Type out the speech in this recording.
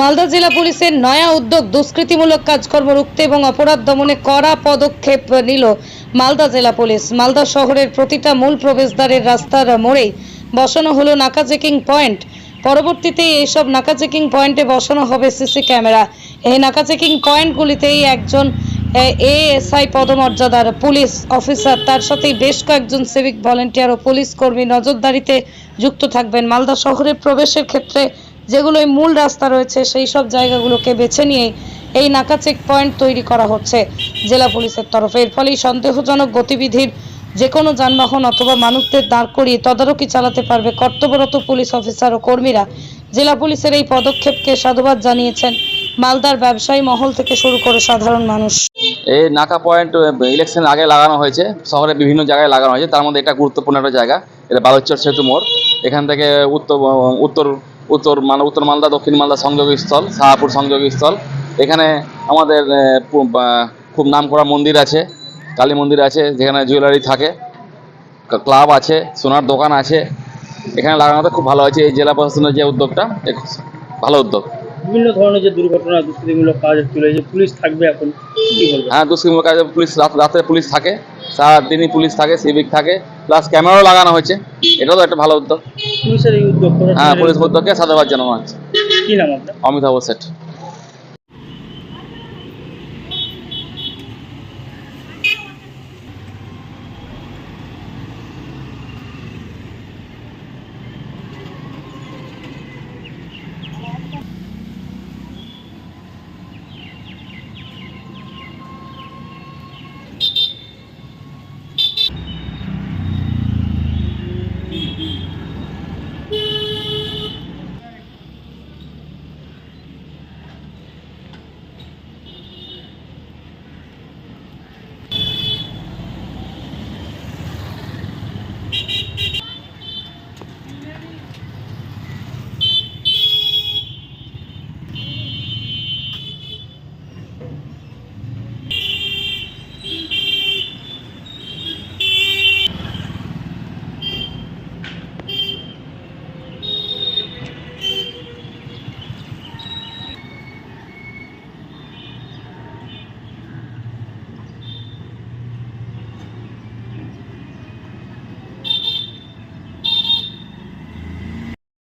মালদা জেলা পুলিশের নয়া উদ্যোগ দুষ্কৃতিমূলক কাজকর্ম রুখতে এবং অপরাধ দমনে কড়া পদক্ষেপ নিল মালদা জেলা পুলিশ। মালদা শহরের প্রতিটা মূল প্রবেশদ্বারের রাস্তার মোড়েই বসানো হলো নাকা চেকিং পয়েন্ট। পরবর্তীতে এইসব নাকা চেকিং পয়েন্টে বসানো হবে সিসি ক্যামেরা। এই নাকা চেকিং পয়েন্টগুলিতেই একজন এএসআই পদমর্যাদার পুলিশ অফিসার, তার সাথেই বেশ কয়েকজন সিভিক ভলেন্টিয়ার ও পুলিশ কর্মী নজরদারিতে যুক্ত থাকবেন। মালদা শহরে প্রবেশের ক্ষেত্রে যেগুলো এই মূল রাস্তা রয়েছে, সেই সব জায়গাগুলোকে বেছে নিয়ে এই নাকা চেক পয়েন্ট তৈরি করা হচ্ছে জেলা পুলিশের তরফে। এর ফলেই সন্দেহজনক গতিবিধির যে কোনো যানবাহন অথবা মানুষদের দাঁড় করিয়ে তদারকি চালাতে পারবে কর্তব্যরত পুলিশ অফিসার ও কর্মীরা। জেলা পুলিশের এই পদক্ষেপকে সাধুবাদ জানিয়েছেন মালদার ব্যবসায়ী মহল থেকে শুরু করে সাধারণ মানুষ। এই নাকা পয়েন্ট ইলেকশন আগে লাগানো হয়েছে, শহরে বিভিন্ন জায়গায় লাগানো হয়েছে। তার মধ্যে এটা গুরুত্বপূর্ণ একটা জায়গা, এটা বালুচর সেতু মোড়। এখান থেকে উত্তর উত্তর উত্তর মানে উত্তর মালদা দক্ষিণ মালদা সংযোগী স্থল শাহপুর সংযোগী স্থল এখানে আমাদের খুব নামকরা মন্দির আছে কালী মন্দির আছে যেখানে জুয়েলারি থাকে ক্লাব আছে সোনার দোকান আছে। এখানে লাগানোতে খুব ভালো হয়েছে এই জেলা প্রশাসনের যে উদ্যোগটা ভালো উদ্যোগ। বিভিন্ন ধরনের যে দুর্ঘটনা দুষ্কৃতিমূলক কাজ চলে যে পুলিশ থাকবে এখন হ্যাঁ দুষ্কর্মী কাজে পুলিশ রাত রাতে পুলিশ থাকে সারাদিনই পুলিশ থাকে সিভিক থাকে। প্লাস ক্যামেরাও লাগানো হয়েছে। এটাও তো একটা ভালো উদ্যোগ। পুলিশের এই উদ্যোগ হ্যাঁ পুলিশ উদ্যোগকে সাধুবাদ জানানো হচ্ছে কি নাম আপনার? অমিতাভ সেট।